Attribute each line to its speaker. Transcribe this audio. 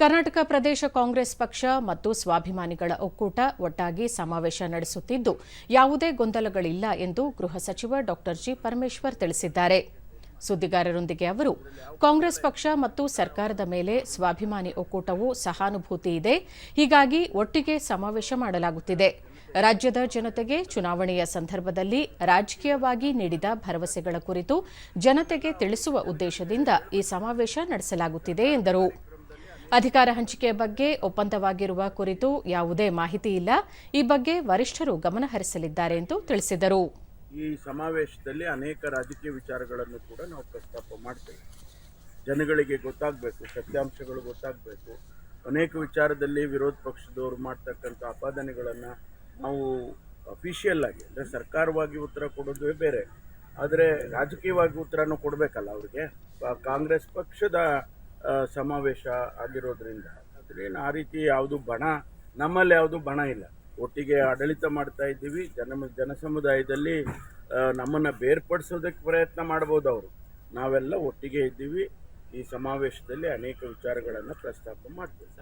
Speaker 1: ಕರ್ನಾಟಕ ಪ್ರದೇಶ ಕಾಂಗ್ರೆಸ್ ಪಕ್ಷ ಮತ್ತು ಸ್ವಾಭಿಮಾನಿಗಳ ಒಕ್ಕೂಟ ಒಟ್ಟಾಗಿ ಸಮಾವೇಶ ನಡೆಸುತ್ತಿದ್ದು, ಯಾವುದೇ ಗೊಂದಲಗಳಿಲ್ಲ ಎಂದು ಗೃಹ ಸಚಿವ ಡಾ ಜಿ ಪರಮೇಶ್ವರ್ ತಿಳಿಸಿದ್ದಾರೆ. ಸುದ್ದಿಗಾರರೊಂದಿಗೆ ಅವರು, ಕಾಂಗ್ರೆಸ್ ಪಕ್ಷ ಮತ್ತು ಸರ್ಕಾರದ ಮೇಲೆ ಸ್ವಾಭಿಮಾನಿ ಒಕ್ಕೂಟವು ಸಹಾನುಭೂತಿ ಇದೆ, ಹೀಗಾಗಿ ಒಟ್ಟಿಗೆ ಸಮಾವೇಶ ಮಾಡಲಾಗುತ್ತಿದೆ. ರಾಜ್ಯದ ಜನತೆಗೆ ಚುನಾವಣೆಯ ಸಂದರ್ಭದಲ್ಲಿ ರಾಜಕೀಯವಾಗಿ ನೀಡಿದ ಭರವಸೆಗಳ ಕುರಿತು ಜನತೆಗೆ ತಿಳಿಸುವ ಉದ್ದೇಶದಿಂದ ಈ ಸಮಾವೇಶ ನಡೆಸಲಾಗುತ್ತಿದೆ ಎಂದರು. ಅಧಿಕಾರ ಹಂಚಿಕೆ ಬಗ್ಗೆ ಒಪ್ಪಂದವಾಗಿರುವ ಕುರಿತು ಯಾವುದೇ ಮಾಹಿತಿ ಇಲ್ಲ. ಈ ಬಗ್ಗೆ ವರಿಷ್ಠರು ಗಮನಹರಿಸಲಿದ್ದಾರೆ ಎಂದು ತಿಳಿಸಿದರು.
Speaker 2: ಈ ಸಮಾವೇಶದಲ್ಲಿ ಅನೇಕ ರಾಜಕೀಯ ವಿಚಾರಗಳನ್ನು ಕೂಡ ನಾವು ಪ್ರಸ್ತಾಪ ಮಾಡ್ತೇವೆ. ಜನಗಳಿಗೆ ಗೊತ್ತಾಗಬೇಕು, ಸತ್ಯಾಂಶಗಳು ಗೊತ್ತಾಗಬೇಕು. ಅನೇಕ ವಿಚಾರದಲ್ಲಿ ವಿರೋಧ ಪಕ್ಷದವರು ಮಾಡ್ತಕ್ಕಂಥ ಆಪಾದನೆಗಳನ್ನು ನಾವು ಅಫಿಷಿಯಲ್ ಆಗಿ, ಅಂದರೆ ಸರ್ಕಾರವಾಗಿ ಉತ್ತರ ಕೊಡೋದು ಬೇರೆ. ಆದರೆ ರಾಜಕೀಯವಾಗಿ ಉತ್ತರನೂ ಕೊಡಬೇಕಲ್ಲ ಅವರಿಗೆ? ಕಾಂಗ್ರೆಸ್ ಪಕ್ಷದ ಸಮಾವೇಶ ಆಗಿರೋದ್ರಿಂದ. ಅದ್ರೇನು ಆ ರೀತಿ ಯಾವುದು ಬಣ, ನಮ್ಮಲ್ಲಿ ಯಾವುದು ಬಣ ಇಲ್ಲ. ಒಟ್ಟಿಗೆ ಆಡಳಿತ ಮಾಡ್ತಾ ಇದ್ದೀವಿ. ಜನ, ಜನಸಮುದಾಯದಲ್ಲಿ ಸಮುದಾಯದಲ್ಲಿ ನಮ್ಮನ್ನು ಬೇರ್ಪಡಿಸೋದಕ್ಕೆ ಪ್ರಯತ್ನ ಮಾಡ್ಬೋದು ಅವರು. ನಾವೆಲ್ಲ ಒಟ್ಟಿಗೆ ಇದ್ದೀವಿ. ಈ ಸಮಾವೇಶದಲ್ಲಿ ಅನೇಕ ವಿಚಾರಗಳನ್ನು ಪ್ರಸ್ತಾಪ ಮಾಡ್ತೀವಿ.